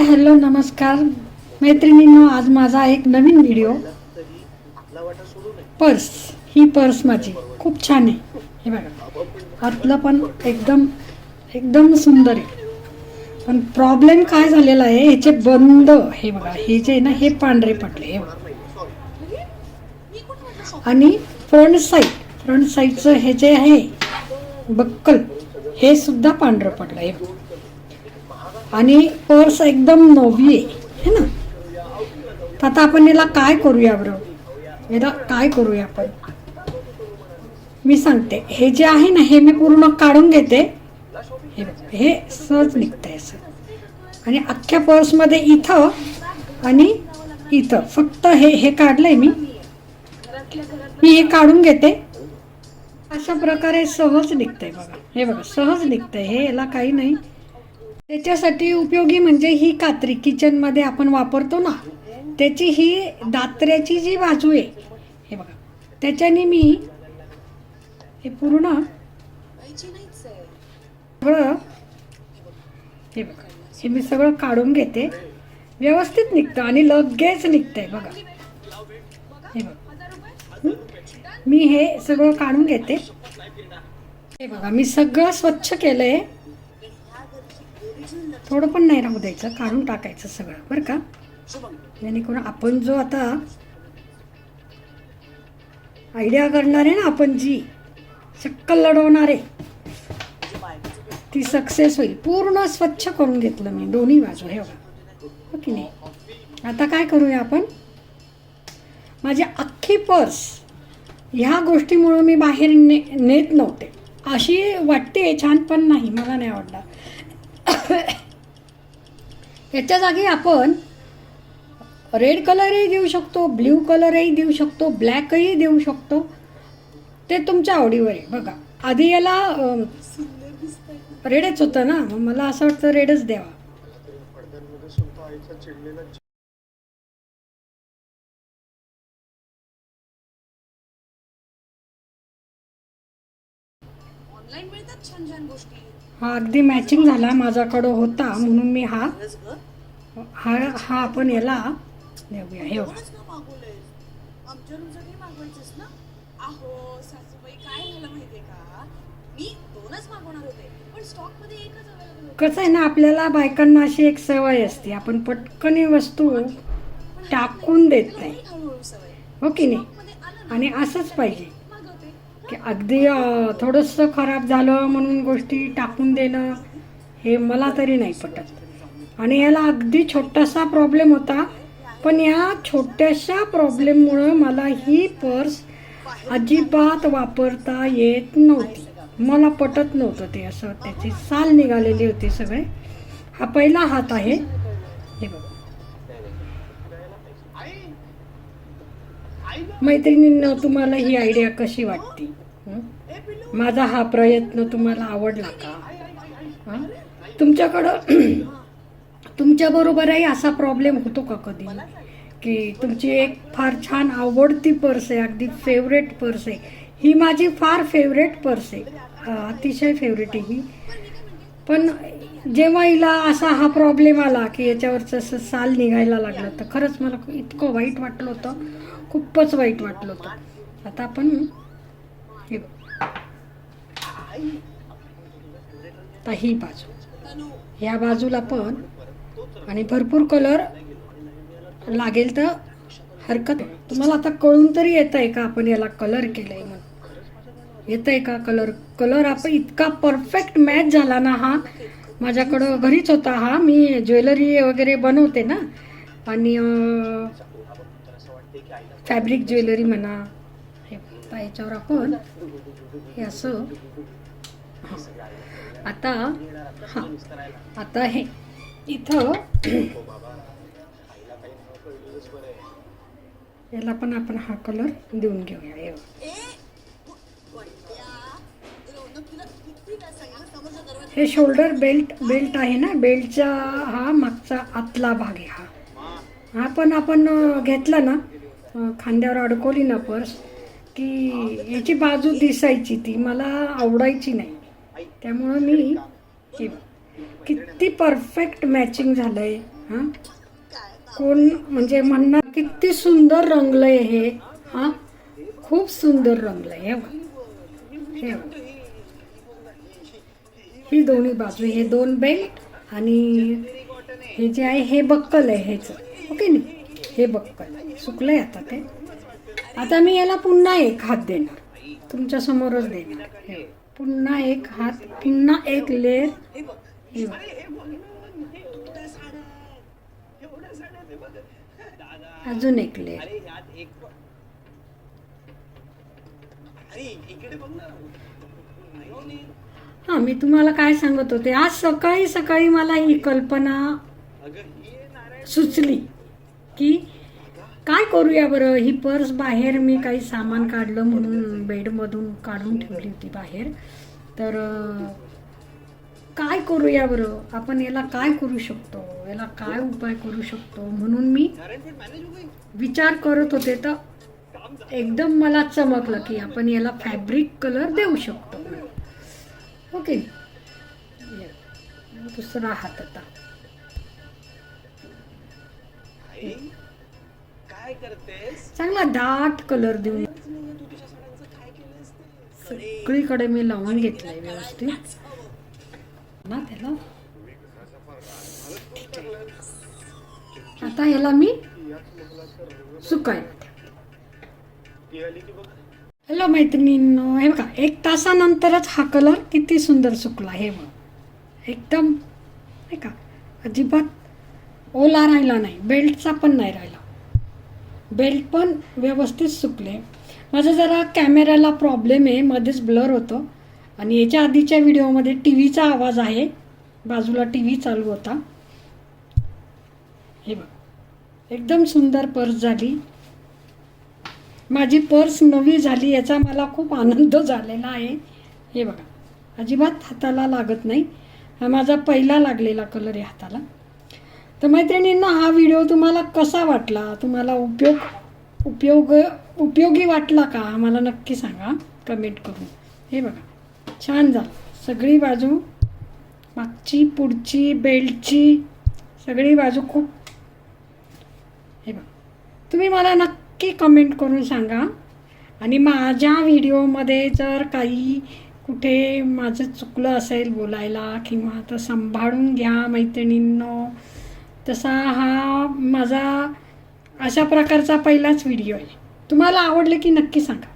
Hi hello नमस्कार. मैत्रिणींनो आज माझा एक नवीन व्हिडिओ पर्स. ही पर्स माझी. खूप छान आहे. हे बघा. आतलं पण एकदम एकदम सुंदर आहे. पण प्रॉब्लेम काय झालेला आहे ह्याचे बंद. हे बघा हे जे आहे ना हे पांढरे पडले. हे बघा. आणि फ्रंट साईड फ्रंट साईडचं हे जे आहे बक्कल हे सुद्धा पांढरं पडलं. हे बघा. आणि पर्स एकदम नवी आहे है ना? तर आता आपण याला काय करूया बरं? याला काय करूया आपण? मी सांगते हे जे आहे ना हे मी पूर्ण काढून घेते. हे हे सहज निघतंय असं. आणि अख्ख्या पर्समध्ये इथं आणि इथं. फक्त हे हे काढलंय मी. मी हे काढून घेते. अशा प्रकारे सहज निघतंय बघा. हे बघा सहज निघतंय. हे याला काही नाही. त्याच्यासाठी उपयोगी म्हणजे ही कात्री किचनमध्ये आपण वापरतो ना त्याची ही दात्र्याची जी बाजू आहे हे बघा त्याच्याने मी हे पूर्ण सगळं हे बघा हे मी सगळं काढून घेते. व्यवस्थित निघतं आणि लगेच निघतंय बघा. हे बघा. मी हे सगळं काढून घेते. हे बघा मी सगळं स्वच्छ केलंय. थोडं पण नाही राहू द्यायचं काढून टाकायचं सगळं बरं का? जेणेकरून आपण जो आता आयडिया करणार आहे ना आपण जी चक्कल लढवणार आहे ती सक्सेस होईल. पूर्ण स्वच्छ करून घेतलं मी दोन्ही बाजू हे बघा. हो की नाही? आता काय करूया आपण? माझी अख्खी पर्स ह्या गोष्टीमुळं मी बाहेर ने नेत नव्हते. अशी वाटते छान पण नाही मला नाही आवडला. याच्या जागी आपण रेड कलरही देऊ शकतो ब्ल्यू कलरही देऊ शकतो ब्लॅकही देऊ शकतो. ते तुमच्या आवडीवर आहे. बघा आधी याला रेडच होतं ना? मला असं वाटतं रेडच द्यावा. ऑनलाईन मिळतात छान छान गोष्टी. हा अगदी मॅचिंग झाला माझ्याकडं होता म्हणून मी हा हा हा आपण याला देऊया हे कसं आहे ना आपल्याला बायकांना अशी एक सवय असते आपण पटकन वस्तू टाकून देत नाही. हो की नाही? आणि असंच पाहिजे. की अगदी थोडंसं खराब झालं म्हणून गोष्टी टाकून देणं हे मला तरी नाही पटत. आणि याला अगदी छोटासा प्रॉब्लेम होता पण या छोट्याशा प्रॉब्लेममुळं मला ही पर्स अजिबात वापरता येत नव्हती. मला पटत नव्हतं ते असं त्याची साल निघालेली होती सगळे. हा पहिला हात आहे. हे बघा. मैत्रिणींना तुम्हाला ही आयडिया कशी वाटते? माझा हा प्रयत्न तुम्हाला आवडला का? तुमच्याकडं तुमच्याबरोबरही असा प्रॉब्लेम होतो का कधी? की तुमची एक फार छान आवडती पर्स आहे अगदी फेवरेट पर्स आहे. ही माझी फार फेवरेट पर्स आहे. अतिशय फेवरेट आहे ही. पण जेव्हा हिला असा हा प्रॉब्लेम आला की याच्यावरचं असं साल निघायला लागलं तर खरंच मला इतकं वाईट वाटलं होतं. खूपच वाईट वाटलं होतं. आता आपण आता ही बाजू. ह्या बाजूला पण आणि भरपूर कलर लागेल तर हरकत तुम्हाला आता कळून तरी येत आहे का आपण याला कलर केलंय म्हणून? येत आहे का कलर कलर आपण इतका परफेक्ट मॅच झाला ना हा. माझ्याकडं घरीच होता हा. मी ज्वेलरी वगैरे बनवते ना. आणि फॅब्रिक ज्वेलरी म्हणा आता याच्यावर आपण हे असं हा. आता हा आता हे इथं याला पण आपण हा कलर देऊन घेऊया हे हे शोल्डर बेल्ट बेल्ट आहे ना बेल्टचा हा मागचा आतला भाग आहे हा हा पण आपण घेतला ना खांद्यावर अडकवली ना पर्स की याची बाजू दिसायची ती मला आवडायची नाही. त्यामुळं मी हे किती परफेक्ट मॅचिंग झालंय हां? कोण म्हणजे म्हणणार किती सुंदर रंगलंय हे हां? खूप सुंदर रंगलंय हे हे ही दोन्ही बाजू हे दोन बेल्ट आणि हे जे आहे हे बक्कल आहे हेच ओके नाही हे बक्कल. सुकलंय आता ते. आता मी याला पुन्हा एक हात देणार. तुमच्या समोरच देणार. पुन्हा एक हात पुन्हा एक बघ. अजून एक ना. हा मी तुम्हाला काय सांगत होते? आज सकाळी सकाळी मला ही कल्पना सुचली की काय करूया बरं? ही पर्स बाहेर मी काही सामान काढलं म्हणून बेडमधून काढून ठेवली होती बाहेर. तर काय करूया बरं? आपण याला काय करू शकतो? याला काय उपाय करू शकतो? म्हणून मी विचार करत होते. तर एकदम मला चमकलं की आपण याला फॅब्रिक कलर देऊ शकतो. ओके. दुसरा हात आता. काय करतेस? चांगला दाट कलर देऊन. नाहीये तू तुझ्या साड्यांचं काय केलंस ते? कडे सगळीकडे मी लावून घेतलंय व्यवस्थित. ना त्याला. आता ह्याला मी सुकायला ठेवते. ती आली की बघ हॅलो मैत्रिणींनो हे बघा एक तासानंतरच हा कलर किती सुंदर सुकला हे बघ. एकदम नाही का? अजिबात ओला राहिला नाही बेल्टचा पण नाही राहिला. बेल्ट पण व्यवस्थित सुकले. माझा जरा कॅमेऱ्याला प्रॉब्लेम आहे मध्येच ब्लर होतं. आणि याच्या आधीच्या व्हिडिओमध्ये टी व्हीचा आवाज आहे. बाजूला टी व्ही चालू होता. हे बघ. एकदम सुंदर पर्स झाली. माझी पर्स नवी झाली याचा मला खूप आनंद झालेला आहे. हे बघा. अजिबात हाताला लागत नाही. हा माझा पहिला लागलेला कलर आहे हाताला. तर मैत्रिणींना हा व्हिडिओ तुम्हाला कसा वाटला? तुम्हाला उपयोग उपयोग उपयोगी वाटला का? मला नक्की सांगा कमेंट करून. हे बघा छान झालं. सगळी बाजू मागची पुढची बेल्टची सगळी बाजू खूप हे बघा. तुम्ही मला नक्की कमेंट करून सांगा. आणि माझ्या व्हिडिओमध्ये जर काही कुठे माझं चुकलं असेल बोलायला किंवा तर सांभाळून घ्या मैत्रिणींनो तसा हा माझा अशा प्रकारचा पहिलाच व्हिडिओ आहे. तुम्हाला आवडले की नक्की सांगा.